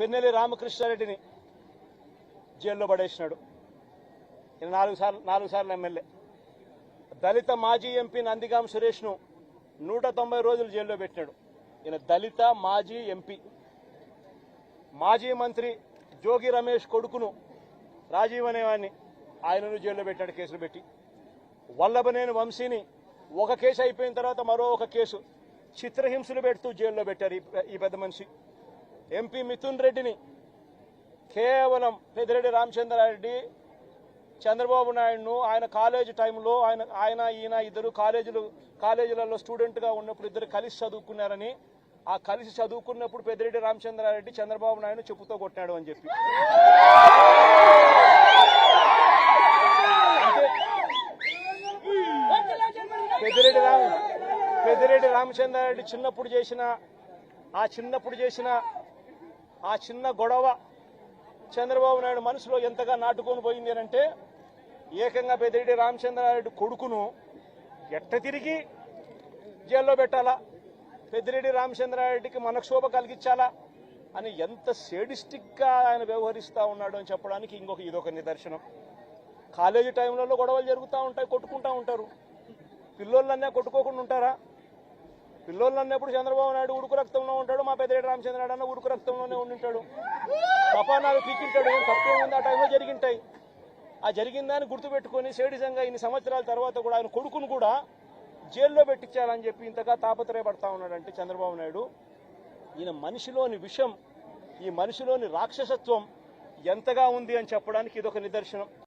పెన్నెల్లి రామకృష్ణారెడ్డిని జైల్లో పడేసినాడు. ఈయన నాలుగు సార్లు నాలుగు సార్లు ఎమ్మెల్యే. దళిత మాజీ ఎంపీ నందిగాం సురేష్ను నూట తొంభై రోజులు జైల్లో పెట్టినాడు. ఈయన దళిత మాజీ ఎంపీ. మాజీ మంత్రి జోగి రమేష్ కొడుకును రాజీవ్ అనేవాడిని ఆయనను జైల్లో పెట్టాడు కేసులు పెట్టి. వల్లభనేని వంశీని ఒక కేసు అయిపోయిన తర్వాత మరో ఒక కేసు చిత్రహింసలు పెడుతూ జైల్లో పెట్టారు ఈ ఈ పెద్ద మనిషి. ఎంపీ మిథున్ రెడ్డిని కేవలం పెద్దిరెడ్డి రామచంద్రారెడ్డి చంద్రబాబు నాయుడును ఆయన కాలేజీ టైంలో ఆయన ఆయన ఈయన ఇద్దరు కాలేజీలు కాలేజీలలో స్టూడెంట్గా ఉన్నప్పుడు ఇద్దరు కలిసి చదువుకున్నారని ఆ కలిసి చదువుకున్నప్పుడు పెద్దిరెడ్డి రామచంద్రారెడ్డి చంద్రబాబు నాయుడు చెప్పుతో కొట్టాడు అని చెప్పి. పెద్దిరెడ్డి రామ పెద్దిరెడ్డి రామచంద్రారెడ్డి చిన్నప్పుడు చేసిన ఆ చిన్నప్పుడు చేసిన ఆ చిన్న గొడవ చంద్రబాబు నాయుడు మనసులో ఎంతగా నాటుకొని పోయింది అంటే ఏకంగా పెద్దిరెడ్డి రామచంద్రారెడ్డి కొడుకును ఎట్ట తిరిగి జైల్లో పెట్టాలా? పెద్దిరెడ్డి రామచంద్రారెడ్డికి మనక్షోభ కలిగించాలా? అని ఎంత సేడిస్టిక్గా ఆయన వ్యవహరిస్తూ ఉన్నాడు అని చెప్పడానికి ఇంకొక ఇదొక నిదర్శనం. కాలేజీ టైంలలో గొడవలు జరుగుతూ ఉంటాయి కొట్టుకుంటూ ఉంటారు. పిల్లోళ్ళన్నా కొట్టుకోకుండా ఉంటారా? పిల్లోళ్ళన్నప్పుడు చంద్రబాబు నాయుడు ఉడుకు రక్తంలో ఉంటాడు మా పెద్దిరెడ్డి రామచంద్రనాయుడు అన్న ఉడుకు రక్తంలోనే ఉండింటాడు. తపానాలు పీకింటాడు ఏం తప్పేముంది ఆ టైంలో జరిగింటాయి. ఆ జరిగిందని గుర్తుపెట్టుకొని సేడిజంగా ఇన్ని సంవత్సరాల తర్వాత కూడా ఆయన కొడుకును కూడా జైల్లో పెట్టించాలని చెప్పి ఇంతగా తాపత్రయపడతా ఉన్నాడంటే చంద్రబాబు నాయుడు. ఈయన మనిషిలోని విషం ఈ మనిషిలోని రాక్షసత్వం ఎంతగా ఉంది అని చెప్పడానికి ఇదొక నిదర్శనం.